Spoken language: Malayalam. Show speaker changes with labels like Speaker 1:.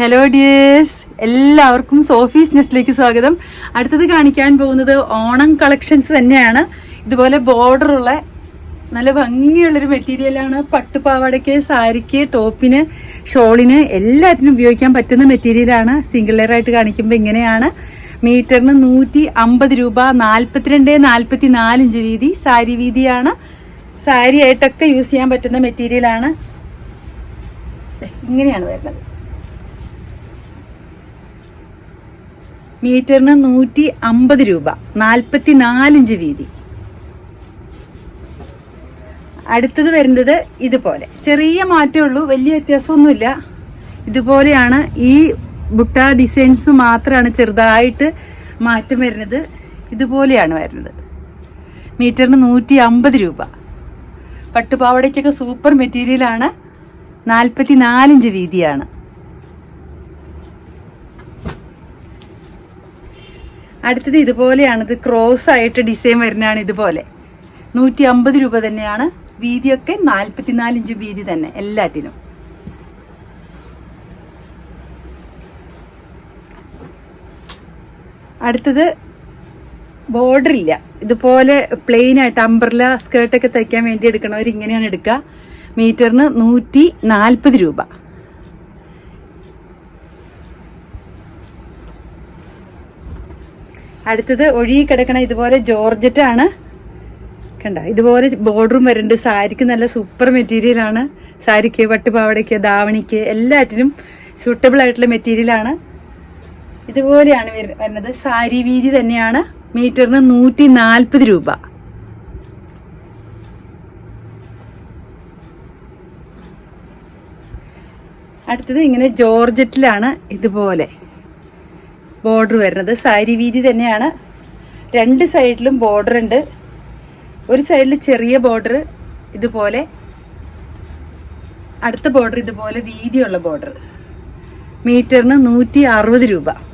Speaker 1: ഹലോ ഡിയേഴ്സ് എല്ലാവർക്കും സോഫീസ് നെസ്റ്റിലേക്ക് സ്വാഗതം. അടുത്തത് കാണിക്കാൻ പോകുന്നത് ഓണം കളക്ഷൻസ് തന്നെയാണ്. ഇതുപോലെ ബോർഡർ ഉള്ള നല്ല ഭംഗിയുള്ളൊരു മെറ്റീരിയലാണ് പട്ടുപാവാടയ്ക്ക് സാരിക്ക് ടോപ്പിന് ഷോളിന് എല്ലാറ്റിനും ഉപയോഗിക്കാൻ പറ്റുന്ന മെറ്റീരിയലാണ് സിംഗിൾ ലെയർ ആയിട്ട് കാണിക്കുമ്പോൾ ഇങ്ങനെയാണ്. മീറ്ററിന് നൂറ്റി അമ്പത് രൂപ നാൽപ്പത്തിരണ്ട് നാൽപ്പത്തി നാല് ഇഞ്ച് വീതി സാരി വീതിയാണ്. സാരി ആയിട്ടൊക്കെ യൂസ് ചെയ്യാൻ പറ്റുന്ന മെറ്റീരിയലാണ് ഇങ്ങനെയാണ് വരുന്നത്. മീറ്ററിന് നൂറ്റി അമ്പത് രൂപ നാൽപ്പത്തി നാലിഞ്ച് വീതി. അടുത്തത് വരുന്നത് ഇതുപോലെ. ചെറിയ മാറ്റമേ ഉള്ളൂ വലിയ വ്യത്യാസമൊന്നുമില്ല. ഇതുപോലെയാണ് ഈ ബുട്ട ഡിസൈൻസ് മാത്രമാണ് ചെറുതായിട്ട് മാറ്റം വരുന്നത്. ഇതുപോലെയാണ് വരുന്നത്. മീറ്ററിന് നൂറ്റി അമ്പത് രൂപ. പട്ടുപാവടയ്ക്കൊക്കെ സൂപ്പർ മെറ്റീരിയലാണ്. നാൽപ്പത്തി നാലിഞ്ച് വീതിയാണ്. അടുത്തത് ഇതുപോലെയാണ്. ഇത് ക്രോസ് ആയിട്ട് ഡിസൈൻ വരുന്നതാണ് ഇതുപോലെ. നൂറ്റി അമ്പത് രൂപ തന്നെയാണ്. വീതിയൊക്കെ നാൽപ്പത്തിനാല് ഇഞ്ച് വീതി തന്നെ എല്ലാറ്റിനും. അടുത്തത് ബോർഡർ ഇല്ല. ഇതുപോലെ പ്ലെയിൻ ആയിട്ട് അംബ്രല സ്കേർട്ടൊക്കെ തയ്ക്കാൻ വേണ്ടി എടുക്കണവർ ഇങ്ങനെയാണ് എടുക്കുക. മീറ്ററിന് നൂറ്റി നാൽപ്പത് രൂപ. അടുത്തത് ഒഴുകി കിടക്കണ ഇതുപോലെ ജോർജറ്റ് ആണ്. കണ്ട? ഇതുപോലെ ബോർഡറും വരുന്നുണ്ട് സാരിക്ക് നല്ല സൂപ്പർ മെറ്റീരിയൽ ആണ്. സാരിക്ക് പട്ടുപാവടയ്ക്ക് ധാവണിക്ക് എല്ലാറ്റിനും സൂട്ടബിൾ ആയിട്ടുള്ള മെറ്റീരിയൽ ആണ്. ഇതുപോലെയാണ് വരുന്നത്. സാരി വീതി തന്നെയാണ്. മീറ്ററിന് നൂറ്റി നാൽപ്പത് രൂപ. അടുത്തത് ഇങ്ങനെ ജോർജറ്റിലാണ് ഇതുപോലെ. ബോർഡർ വരുന്നത്. സാരി വീതി തന്നെയാണ്. രണ്ട് സൈഡിലും ബോർഡർ ഉണ്ട്. ഒരു സൈഡിൽ ചെറിയ ബോർഡർ ഇതുപോലെ അടുത്ത ബോർഡർ ഇതുപോലെ വീതിയുള്ള ബോർഡർ മീറ്ററിന് നൂറ്റി അറുപത് രൂപ.